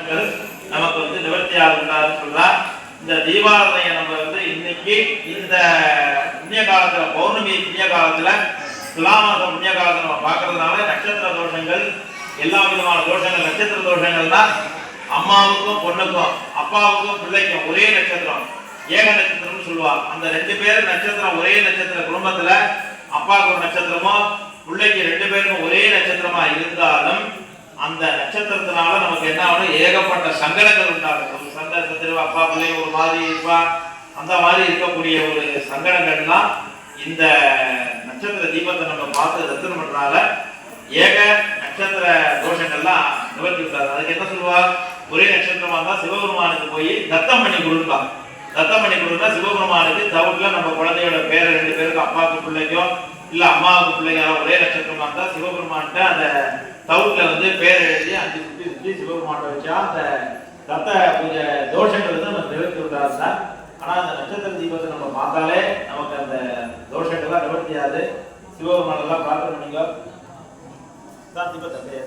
நமக்கு வந்து நிவர்த்தியாக இருந்தாருன்னு சொல்லலாம் இந்த தீபாவளியை நம்ம வந்து இன்னைக்கு இந்த புண்ணிய காலத்துல பௌர்ணமி புண்ணிய காலத்துல துலாமாச புண்ணிய காலத்துல நம்ம பார்க்கறதுனால நட்சத்திர தோஷங்கள் எல்லா விதமான தோஷங்கள் நட்சத்திர தோஷங்கள்னா அம்மாவுக்கும் பொண்ணுக்கும் அப்பாவுக்கும் பிள்ளைக்கும் ஒரே நட்சத்திரம் ஏக நட்சத்திரம்னு சொல்லுவாங்க. அந்த ரெண்டு பேரும் நட்சத்திரம் ஒரே நட்சத்திர குடும்பத்துல அப்பாவுக்கு ஒரு நட்சத்திரமோ பிள்ளைக்கு ரெண்டு பேருக்கும் ஒரே நட்சத்திரமா இருந்தாலும் அந்த நட்சத்திரத்தினால நமக்கு என்ன ஆகும் ஏகப்பட்ட சங்கடங்கள் உண்டாகும். ஒரு சண்டை அப்பா பிள்ளை ஒரு மாதிரி இருப்பா அந்த மாதிரி இருக்கக்கூடிய ஒரு சங்கடங்கள்லாம் இந்த நட்சத்திர தீபத்தை நம்ம பார்த்து தரிசனம் பண்றதுனால ஏக நட்சத்திர தோஷங்கள்லாம் நிவர்த்தி விட்டாரு அதுக்கு என்ன சொல்லுவா? ஒரே நட்சத்திரமா இருந்தால் சிவபெருமானுக்கு போய் தத்தம் பண்ணி கொடுப்பாங்க தத்தம் பண்ணி கொடுத்தா சிவபெருமானுக்கு தவிர்ல நம்ம குழந்தையோட பேரை ரெண்டு பேருக்கு அப்பாவுக்கு பிள்ளைக்கோ இல்ல அம்மாவுக்கு பிள்ளைங்க ஒரே நட்சத்திரமா இருந்தா சிவபெருமான்கிட்ட அந்த சவுண்டில் வந்து பேர் எழுதி அஞ்சு குட்டி சுற்றி சிவபெருமாட்டை வச்சா அந்த தத்த பூஜை தோஷங்கள் வந்து நம்ம நிவர்த்தி விட்டாரு சார் ஆனால் அந்த நட்சத்திர தீபத்தை நம்ம பார்த்தாலே நமக்கு அந்த தோஷங்கள்லாம் நிவர்த்தியாது சிவபெருமானெல்லாம் பிரார்த்தனை பண்ணிக்கோ. தான் தீபத்தை அப்படியே